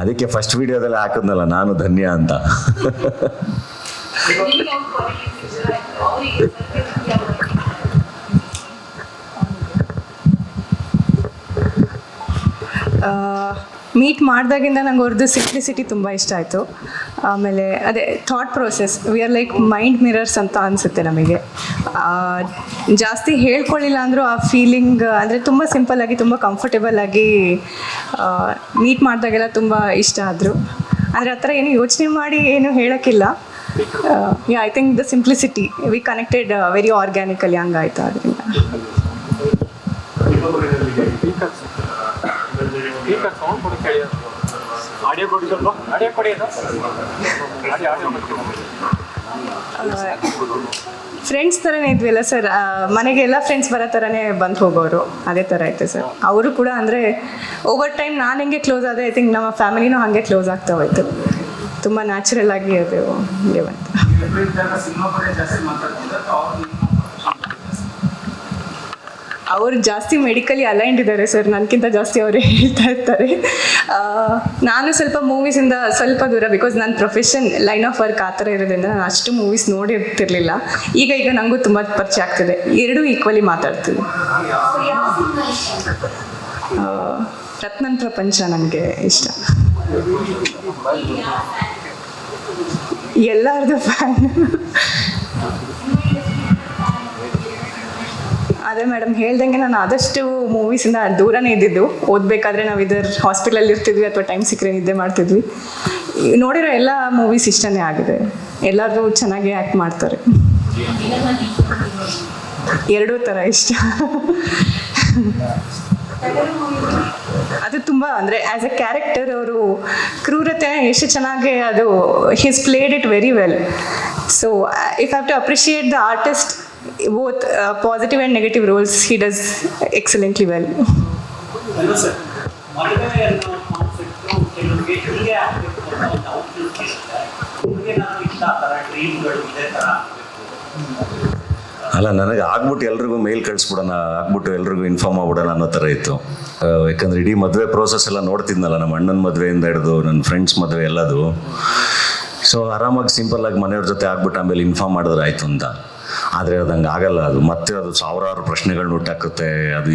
ಅದಕ್ಕೆ ಫಸ್ಟ್ ವಿಡಿಯೋದಲ್ಲಿ ಹಾಕಿದ್ನಲ್ಲ, ನಾನು ಧನ್ಯ ಅಂತ. ಮೀಟ್ ಮಾಡಿದಾಗಿಂದ ನಂಗೆ ಅವ್ರದ್ದು ಸಿಂಪ್ಲಿಸಿಟಿ ತುಂಬ ಇಷ್ಟ ಆಯಿತು. ಆಮೇಲೆ, ಅದೇ thought process we are like mind mirrors ಅಂತ ಅನಿಸುತ್ತೆ ನಮಗೆ. ಜಾಸ್ತಿ ಹೇಳ್ಕೊಳ್ಳಿಲ್ಲ ಅಂದರೂ ಆ ಫೀಲಿಂಗ್ ಅಂದರೆ ತುಂಬ ಸಿಂಪಲ್ ಆಗಿ, ತುಂಬ ಕಂಫರ್ಟೇಬಲ್ ಆಗಿ ಮೀಟ್ ಮಾಡಿದಾಗೆಲ್ಲ ತುಂಬ ಇಷ್ಟ ಆದರು. ಅಂದರೆ ಆ ಥರ ಏನು ಯೋಚನೆ ಮಾಡಿ ಏನು ಹೇಳೋಕ್ಕಿಲ್ಲ. Yeah I think the simplicity we connected very organically ಹಂಗಾಯ್ತು ಅದರಿಂದ ಆಡಿಯೋ ಕೊಡಿ ಸ್ವಲ್ಪ. ಆಡಿಯೋ ಕೊಡಿ ಅದು. ಆಡಿಯೋ ಆಡಿಯೋ ಫ್ರೆಂಡ್ಸ್ ಥರನೇ ಇದ್ವಿಲ್ಲ ಸರ್ ಮನೆಗೆ ಎಲ್ಲ ಫ್ರೆಂಡ್ಸ್ ಬರೋ ಥರನೇ ಬಂದು ಹೋಗೋರು. ಅದೇ ಥರ ಐತೆ ಸರ್ ಅವರು ಕೂಡ ಅಂದರೆ ಓವರ್ ಟೈಮ್ ನಾನು ಹೆಂಗೆ ಕ್ಲೋಸ್ ಆದೆ ಐ ಥಿಂಕ್ ನಮ್ಮ ಫ್ಯಾಮಿಲಿನೂ ಹಾಗೆ ಕ್ಲೋಸ್ ಆಗ್ತಾ ಹೋಯ್ತು. ತುಂಬ ನ್ಯಾಚುರಲ್ ಆಗಿ ಅದು ಹಿಂಗೆ ಬಂತು. ಅವರು ಜಾಸ್ತಿ ಮೆಡಿಕಲಿ ಅಲೈನ್ಡ್ ಇದ್ದಾರೆ ಸರ್ ನನಗಿಂತ ಜಾಸ್ತಿ ಅವರು ಹೇಳ್ತಾ ಇರ್ತಾರೆ. ನಾನು ಸ್ವಲ್ಪ ಮೂವೀಸಿಂದ ಸ್ವಲ್ಪ ದೂರ ಬಿಕಾಸ್ ನನ್ನ ಪ್ರೊಫೆಷನ್ ಲೈನ್ ಆಫ್ ವರ್ಕ್ ಆ ಥರ ಇರೋದ್ರಿಂದ ನಾನು ಅಷ್ಟು ಮೂವೀಸ್ ನೋಡಿರ್ತಿರ್ಲಿಲ್ಲ. ಈಗ ಈಗ ನನಗೂ ತುಂಬ ಪರಿಚಯ ಆಗ್ತಿದೆ. ಎರಡೂ ಈಕ್ವಲಿ ಮಾತಾಡ್ತೀನಿ. ರತ್ನನ್ ಪ್ರಪಂಚ ನನಗೆ ಇಷ್ಟ. ಎಲ್ಲರದು ಫ್ಯಾನ್ ಅದೇ ಮೇಡಮ್ ಹೇಳ್ದಂಗೆ ನಾನು ಆದಷ್ಟು ಮೂವೀಸಿಂದ ದೂರನೇ ಇದ್ದಿದ್ದು. ಓದಬೇಕಾದ್ರೆ ನಾವು ಇದರ ಹಾಸ್ಪಿಟಲಲ್ಲಿ ಇರ್ತಿದ್ವಿ ಅಥವಾ ಟೈಮ್ ಸಿಕ್ಕರೆ ನಿದ್ದೆ ಮಾಡ್ತಿದ್ವಿ. ನೋಡಿರೋ ಎಲ್ಲ ಮೂವೀಸ್ ಇಷ್ಟನೇ ಆಗಿದೆ. ಎಲ್ಲರೂ ಚೆನ್ನಾಗಿ ಆ್ಯಕ್ಟ್ ಮಾಡ್ತಾರೆ. ಎರಡೂ ಥರ ಇಷ್ಟ. ಅದು ತುಂಬ ಅಂದರೆ ಆ್ಯಸ್ ಎ ಕ್ಯಾರೆಕ್ಟರ್ ಅವರು ಕ್ರೂರತೆ ಎಷ್ಟು ಚೆನ್ನಾಗಿ ಅದು he's played it very well so if have to appreciate the artist both uh, positive and negative roles, he does excellently well. Sir ಮದುವೆ ಅನ್ನೋ ಕಾನ್ಸೆಪ್ಟು ಕೆಲವರಿಗೆ ಹೀಗೆ ಆಗಬೇಕು ಅನ್ನೋ ಒಂದು ಔಟ್ಲುಕ್ ಇರುತ್ತೆ ನಿಮಗೆ ನಾನು ಇಷ್ಟ ಆ ಥರ ಡ್ರೀಮ್ಗಳು ಇದೇ ಥರ ಆಗಬೇಕು ಅಲ್ಲ ನನಗೆ ಆಗ್ಬಿಟ್ಟು ಎಲ್ರಿಗೂ ಮೇಲ್ ಕಳಿಸ್ಬಿಡೋಣ ಆಗ್ಬಿಟ್ಟು ಎಲ್ರಿಗೂ ಇನ್ಫಾರ್ಮ್ ಆಗ್ಬಿಡೋಣ ಅನ್ನೋ ಥರ ಇತ್ತು. ಯಾಕಂದ್ರೆ ಇಡೀ ಮದುವೆ ಪ್ರೋಸೆಸ್ ಎಲ್ಲ ನೋಡ್ತಿದ್ನಲ್ಲ ನಮ್ಮ ಅಣ್ಣನ ಮದುವೆಯಿಂದ ಹಿಡಿದು ನನ್ನ ಫ್ರೆಂಡ್ಸ್ ಮದುವೆ ಎಲ್ಲದು. ಸೊ ಆರಾಮಾಗಿ ಸಿಂಪಲ್ ಆಗಿ ಮನೆಯವ್ರ ಜೊತೆ ಆಗ್ಬಿಟ್ಟು ಆಮೇಲೆ ಇನ್ಫಾರ್ಮ್ ಮಾಡಿದ್ರೆ ಆಯ್ತು ಅಂತ. ಆದರೆ ಅದಂಗೆ ಆಗಲ್ಲ ಅದು. ಮತ್ತೆ ಅದು ಸಾವಿರಾರು ಪ್ರಶ್ನೆಗಳನ್ನ ಹುಟ್ಟಾಕುತ್ತೆ. ಅದು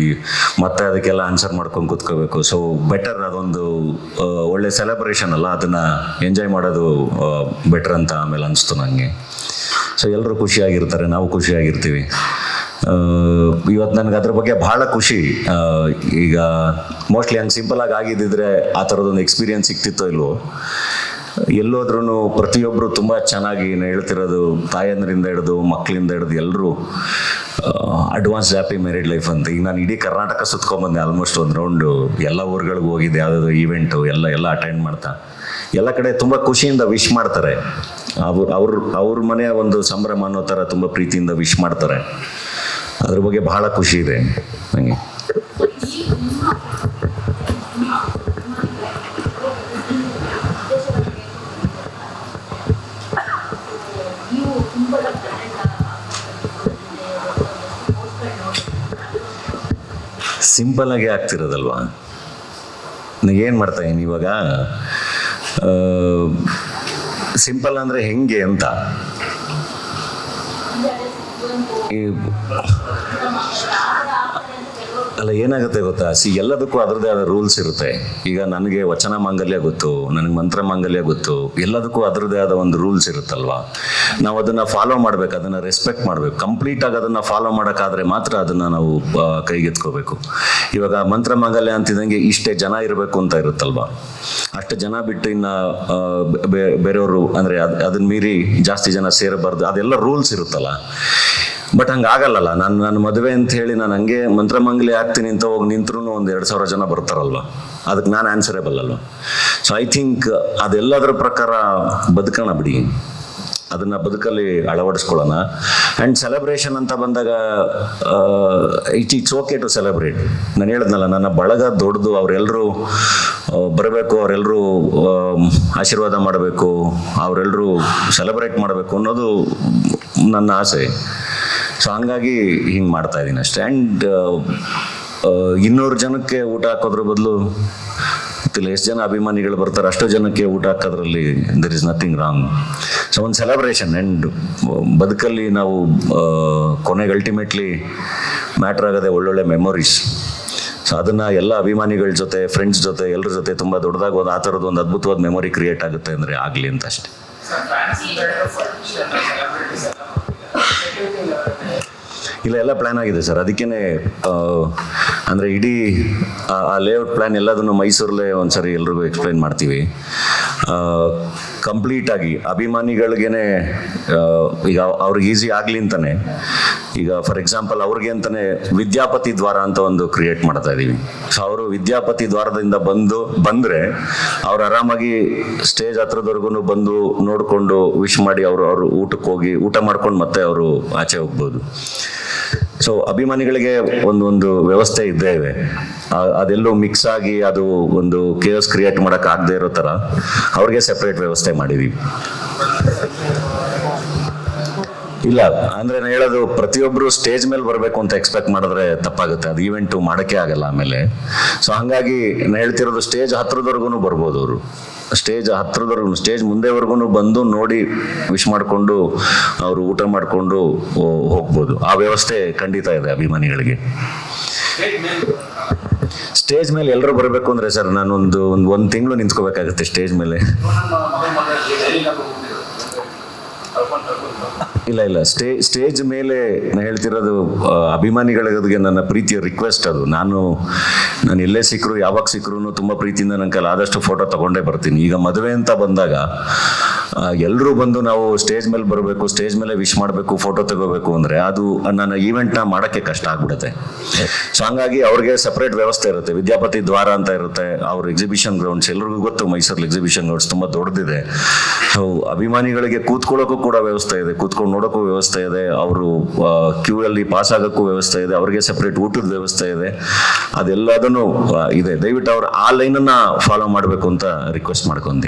ಮತ್ತೆ ಅದಕ್ಕೆಲ್ಲ ಆನ್ಸರ್ ಮಾಡ್ಕೊಂಡು ಕೂತ್ಕೋಬೇಕು. ಸೊ ಬೆಟರ್ ಅದೊಂದು ಒಳ್ಳೆ ಸೆಲೆಬ್ರೇಷನ್ ಅಲ್ಲ. ಅದನ್ನು ಎಂಜಾಯ್ ಮಾಡೋದು ಬೆಟರ್ ಅಂತ ಆಮೇಲೆ ಅನಿಸ್ತು ನನಗೆ ಸೊ ಎಲ್ಲರೂ ಖುಷಿಯಾಗಿರ್ತಾರೆ. ನಾವು ಖುಷಿಯಾಗಿರ್ತೀವಿ. ಇವತ್ತು ನನಗೆ ಅದ್ರ ಬಗ್ಗೆ ಬಹಳ ಖುಷಿ. ಈಗ ಮೋಸ್ಟ್ಲಿ ಹಂಗೆ ಸಿಂಪಲ್ ಆಗಿ ಆಗಿದ್ದಿದ್ರೆ ಆ ಥರದೊಂದು ಎಕ್ಸ್ಪೀರಿಯನ್ಸ್ ಸಿಗ್ತಿತ್ತೋ ಇಲ್ವೋ? ಎಲ್ಲೋದ್ರೂ ಪ್ರತಿಯೊಬ್ಬರು ತುಂಬ ಚೆನ್ನಾಗಿ ನಾನು ಹೇಳ್ತಿರೋದು ತಾಯಂದ್ರಿಂದ ಹಿಡಿದು, ಮಕ್ಕಳಿಂದ ಹಿಡಿದು ಎಲ್ಲರೂ ಅಡ್ವಾನ್ಸ್ ಹ್ಯಾಪಿ ಮ್ಯಾರಿಡ್ ಲೈಫ್ ಅಂತ. ಈಗ ನಾನು ಇಡೀ ಕರ್ನಾಟಕ ಸುತ್ಕೊಂಡ್ಬಂದೆ ಆಲ್ಮೋಸ್ಟ್ ಒಂದು ರೌಂಡು ಎಲ್ಲ ಊರುಗಳಿಗೆ ಹೋಗಿದ್ದೆ, ಯಾವುದಾದ್ರು ಈವೆಂಟು ಎಲ್ಲ ಎಲ್ಲ ಅಟೆಂಡ್ ಮಾಡ್ತಾ. ಎಲ್ಲ ಕಡೆ ತುಂಬ ಖುಷಿಯಿಂದ ವಿಶ್ ಮಾಡ್ತಾರೆ. ಅವ್ರು, ಅವ್ರ ಅವ್ರ ಮನೆಯ ಒಂದು ಸಂಭ್ರಮ ಅನ್ನೋ ಥರ ತುಂಬ ಪ್ರೀತಿಯಿಂದ ವಿಶ್ ಮಾಡ್ತಾರೆ. ಅದ್ರ ಬಗ್ಗೆ ಬಹಳ ಖುಷಿ ಇದೆ ನನಗೆ ಸಿಂಪಲ್ ಆಗಿ ಆಗ್ತಿರೋದಲ್ವಾ? ಏನು ಮಾಡ್ತಾ ಇನ್ ಇವಾಗ? ಸಿಂಪಲ್ ಅಂದರೆ ಹೆಂಗೆ ಅಂತ? ಈ ಅಲ್ಲ, ಏನಾಗುತ್ತೆ ಗೊತ್ತಾ? ಸಿ ಎಲ್ಲದಕ್ಕೂ ಅದರದೇ ಆದ ರೂಲ್ಸ್ ಇರುತ್ತೆ. ಈಗ ನನಗೆ ವಚನ ಮಾಂಗಲ್ಯ ಗೊತ್ತು, ನನಗೆ ಮಂತ್ರ ಮಾಂಗಲ್ಯ ಗೊತ್ತು, ಎಲ್ಲದಕ್ಕೂ ಅದರದೇ ಆದ ಒಂದು ರೂಲ್ಸ್ ಇರುತ್ತಲ್ವಾ? ನಾವು ಅದನ್ನ ಫಾಲೋ ಮಾಡ್ಬೇಕು, ಅದನ್ನ ರೆಸ್ಪೆಕ್ಟ್ ಮಾಡ್ಬೇಕು. ಕಂಪ್ಲೀಟ್ ಆಗಿ ಅದನ್ನ ಫಾಲೋ ಮಾಡೋಕ್ಕಾದ್ರೆ ಮಾತ್ರ ಅದನ್ನ ನಾವು ಕೈಗೆತ್ಕೋಬೇಕು. ಇವಾಗ ಮಂತ್ರ ಮಾಂಗಲ್ಯ ಅಂತಿದ್ದಂಗೆ ಇಷ್ಟೇ ಜನ ಇರಬೇಕು ಅಂತ ಇರುತ್ತಲ್ವಾ? ಅಷ್ಟು ಜನ ಬಿಟ್ಟು ಇನ್ನ ಬೇರೆಯವರು, ಅಂದ್ರೆ ಅದ್- ಅದನ್ನ ಮೀರಿ ಜಾಸ್ತಿ ಜನ ಸೇರಬಾರ್ದು. ಅದೆಲ್ಲ ರೂಲ್ಸ್ ಇರುತ್ತಲ್ಲ? ಬಟ್ ಹಂಗೆ ಆಗಲ್ಲಲ್ಲ ನಾನು ನನ್ನ ಮದುವೆ ಅಂತ ಹೇಳಿ ನಾನು ಹಂಗೆ ಮಂತ್ರಮಂಗಲಿ ಆಗ್ತೀನಿ ಅಂತ ಹೋಗಿ ನಿಂತ್ರು ಒಂದು ಎರಡು ಸಾವಿರ ಜನ ಬರ್ತಾರಲ್ವ? ಅದಕ್ಕೆ ನಾನು ಆನ್ಸರೇಬಲ್ ಅಲ್ವ? ಸೊ ಐ ಥಿಂಕ್ ಅದೆಲ್ಲದರ ಪ್ರಕಾರ ಬದುಕೋಣ ಬಿಡಿ. ಅದನ್ನ ಬದುಕಲ್ಲಿ ಅಳವಡಿಸ್ಕೊಳ್ಳೋಣ. ಆ್ಯಂಡ್ ಸೆಲೆಬ್ರೇಷನ್ ಅಂತ ಬಂದಾಗ it it's okay to celebrate ನಾನು ಹೇಳಿದ್ನಲ್ಲ, ನನ್ನ ಬಳಗ ದೊಡ್ಡದು ಅವರೆಲ್ಲರೂ ಬರಬೇಕು ಅವರೆಲ್ಲರೂ ಆಶೀರ್ವಾದ ಮಾಡಬೇಕು ಅವರೆಲ್ಲರೂ ಸೆಲೆಬ್ರೇಟ್ ಮಾಡಬೇಕು ಅನ್ನೋದು ನನ್ನ ಆಸೆ. ಸೊ ಹಂಗಾಗಿ ಹಿಂಗೆ ಮಾಡ್ತಾ ಇದ್ದೀನಿ ಅಷ್ಟೇ. ಆ್ಯಂಡ್ ಇನ್ನೂರು ಜನಕ್ಕೆ ಊಟ ಹಾಕೋದ್ರ ಬದಲು ಗೊತ್ತಿಲ್ಲ, ಎಷ್ಟು ಜನ ಅಭಿಮಾನಿಗಳು ಬರ್ತಾರೆ, ಅಷ್ಟು ಜನಕ್ಕೆ ಊಟ ಹಾಕೋದ್ರಲ್ಲಿ there is nothing wrong so ಒಂದು ಸೆಲೆಬ್ರೇಷನ್ ಆ್ಯಂಡ್ ಬದುಕಲ್ಲಿ ನಾವು ಕೊನೆಗೆ ಅಲ್ಟಿಮೇಟ್ಲಿ ಮ್ಯಾಟ್ರ್ ಆಗೋದೆ ಒಳ್ಳೊಳ್ಳೆ ಮೆಮೊರೀಸ್ ಸೊ ಅದನ್ನು ಎಲ್ಲ ಅಭಿಮಾನಿಗಳ ಜೊತೆ ಫ್ರೆಂಡ್ಸ್ ಜೊತೆ ಎಲ್ಲರ ಜೊತೆ ತುಂಬ ದೊಡ್ಡದಾಗಿ ಒಂದು ಆ ಥರದ್ದು ಒಂದು ಅದ್ಭುತವಾದ ಮೆಮೊರಿ ಕ್ರಿಯೇಟ್ ಆಗುತ್ತೆ ಅಂದರೆ ಆಗಲಿ ಅಂತ ಅಷ್ಟೇ. ಇಲ್ಲ ಎಲ್ಲ ಪ್ಲ್ಯಾನ್ ಆಗಿದೆ ಸರ್. ಅದಕ್ಕೇನೆ ಅಂದರೆ ಇಡೀ ಆ- ಲೇಔಟ್ ಪ್ಲ್ಯಾನ್ ಎಲ್ಲದನ್ನು ಮೈಸೂರಲ್ಲೇ ಒಂದ್ಸರಿ ಎಲ್ರಿಗೂ ಎಕ್ಸ್ಪ್ಲೈನ್ ಮಾಡ್ತೀವಿ. ಕಂಪ್ಲೀಟಾಗಿ ಅಭಿಮಾನಿಗಳಿಗೇನೆ ಆ, ಈಗ ಅವ್ರಿಗೆ ಈಸಿ ಆಗಲಿ ಅಂತಾನೆ ಈಗ ಫಾರ್ ಎಕ್ಸಾಂಪಲ್ ಅವ್ರಿಗೆ ಅಂತಾನೆ ವಿದ್ಯಾಪತಿ ದ್ವಾರ ಅಂತ ಒಂದು ಕ್ರಿಯೇಟ್ ಮಾಡ್ತಾ ಇದೀವಿ ಸೊ ಅವರು ವಿದ್ಯಾಪತಿ ದ್ವಾರದಿಂದ ಬಂದು, ಬಂದ್ರೆ ಅವ್ರು ಆರಾಮಾಗಿ ಸ್ಟೇಜ್ ಹತ್ರದವರೆಗೂ ಬಂದು ನೋಡ್ಕೊಂಡು ವಿಶ್ ಮಾಡಿ ಅವರು ಅವರು ಊಟಕ್ಕೆ ಹೋಗಿ ಊಟ ಮಾಡ್ಕೊಂಡು ಮತ್ತೆ ಅವರು ಆಚೆ ಹೋಗ್ಬೋದು. ಸೊ ಅಭಿಮಾನಿಗಳಿಗೆ ಒಂದು ಒಂದು ವ್ಯವಸ್ಥೆ ಇದ್ದೇ ಇದೆ. ಅದೆಲ್ಲೂ ಮಿಕ್ಸ್ ಆಗಿ ಅದು ಒಂದು ಕೇಸ್ ಕ್ರಿಯೇಟ್ ಮಾಡಕ್ ಆಗದೆ ಇರೋ ತರ ಅವ್ರಿಗೆ ಸೆಪರೇಟ್ ವ್ಯವಸ್ಥೆ ಮಾಡಿದೀವಿ. ಇಲ್ಲ. ಅಂದ್ರೆ ಹೇಳೋದು ಪ್ರತಿಯೊಬ್ರು ಸ್ಟೇಜ್ ಮೇಲೆ ಬರಬೇಕು ಅಂತ ಎಕ್ಸ್ಪೆಕ್ಟ್ ಮಾಡಿದ್ರೆ ತಪ್ಪಾಗುತ್ತೆ. ಅದು ಈವೆಂಟ್ ಮಾಡಕ್ಕೆ ಆಗಲ್ಲ ಆಮೇಲೆ. ಸೊ ಹಂಗಾಗಿ ಹೇಳ್ತಿರೋದು ಸ್ಟೇಜ್ ಹತ್ರದವರೆಗೂ ಬರ್ಬೋದು ಅವರು. ಸ್ಟೇಜ್ ಹತ್ರದವರೆಗೂ ಸ್ಟೇಜ್ ಮುಂದೆವರೆಗೂ ಬಂದು ನೋಡಿ ವಿಶ್ ಮಾಡಿಕೊಂಡು ಅವರು ಊಟ ಮಾಡಿಕೊಂಡು ಹೋಗ್ಬೋದು. ಆ ವ್ಯವಸ್ಥೆ ಖಂಡಿತ ಇದೆ ಅಭಿಮಾನಿಗಳಿಗೆ. ಸ್ಟೇಜ್ ಮೇಲೆ ಎಲ್ಲರೂ ಬರಬೇಕು ಅಂದ್ರೆ ಸರ್, ನಾನೊಂದು ಒಂದು ಒಂದು ತಿಂಗಳು ನಿಂತ್ಕೋಬೇಕಾಗುತ್ತೆ ಸ್ಟೇಜ್ ಮೇಲೆ. ಇಲ್ಲ ಇಲ್ಲ. ಸ್ಟೇ ಸ್ಟೇಜ್ ಮೇಲೆ ಹೇಳ್ತಿರೋದು ಅಭಿಮಾನಿಗಳಿಗೆ ನನ್ನ ಪ್ರೀತಿಯ ರಿಕ್ವೆಸ್ಟ್ ಅದು. ನಾನು ನಾನು ಎಲ್ಲೇ ಸಿಕ್ಕರು ಯಾವಾಗ ಸಿಕ್ಕರು ತುಂಬ ಪ್ರೀತಿಯಿಂದ ನನ್ನ ಕೈಲಿ ಆದಷ್ಟು ಫೋಟೋ ತಗೊಂಡೇ ಬರ್ತೀನಿ. ಈಗ ಮದುವೆ ಅಂತ ಬಂದಾಗ ಎಲ್ಲರೂ ಬಂದು ನಾವು ಸ್ಟೇಜ್ ಮೇಲೆ ಬರಬೇಕು ಸ್ಟೇಜ್ ಮೇಲೆ ವಿಶ್ ಮಾಡಬೇಕು ಫೋಟೋ ತಗೋಬೇಕು ಅಂದರೆ ಅದು ನನ್ನ ಈವೆಂಟ್ನ ಮಾಡೋಕ್ಕೆ ಕಷ್ಟ ಆಗ್ಬಿಡುತ್ತೆ. ಸೊ ಹಂಗಾಗಿ ಅವ್ರಿಗೆ ಸಪ್ರೇಟ್ ವ್ಯವಸ್ಥೆ ಇರುತ್ತೆ. ವಿದ್ಯಾಪತಿ ದ್ವಾರ ಅಂತ ಇರುತ್ತೆ. ಅವ್ರ ಎಕ್ಸಿಬಿಷನ್ ಗ್ರೌಂಡ್ಸ್ ಎಲ್ರಿಗೂ ಗೊತ್ತು ಮೈಸೂರಲ್ಲಿ ಎಕ್ಸಿಬಿಷನ್ ಗ್ರೌಂಡ್ಸ್ ತುಂಬ ದೊಡ್ಡದಿದೆ. ಸೊ ಅಭಿಮಾನಿಗಳಿಗೆ ಕೂತ್ಕೊಳ್ಳೋಕ್ಕೂ ಕೂಡ ವ್ಯವಸ್ಥೆ ಇದೆ, ಕೂತ್ಕೊಂಡು ನೋಡೋಕ್ಕೂ ವ್ಯವಸ್ಥೆ ಇದೆ. ಅವರು ಕ್ಯೂ ಅಲ್ಲಿ ಪಾಸ್ ಆಗೋಕ್ಕೂ ವ್ಯವಸ್ಥೆ ಇದೆ. ಅವರಿಗೆ ಸಪ್ರೇಟ್ ಊಟದ ವ್ಯವಸ್ಥೆ ಇದೆ. ಅದೆಲ್ಲದನ್ನು ಇದೆ. ದಯವಿಟ್ಟು ಅವ್ರು ಆ ಲೈನನ್ನು ಫಾಲೋ ಮಾಡಬೇಕು ಅಂತ ರಿಕ್ವೆಸ್ಟ್ ಮಾಡ್ಕೊತೀನಿ.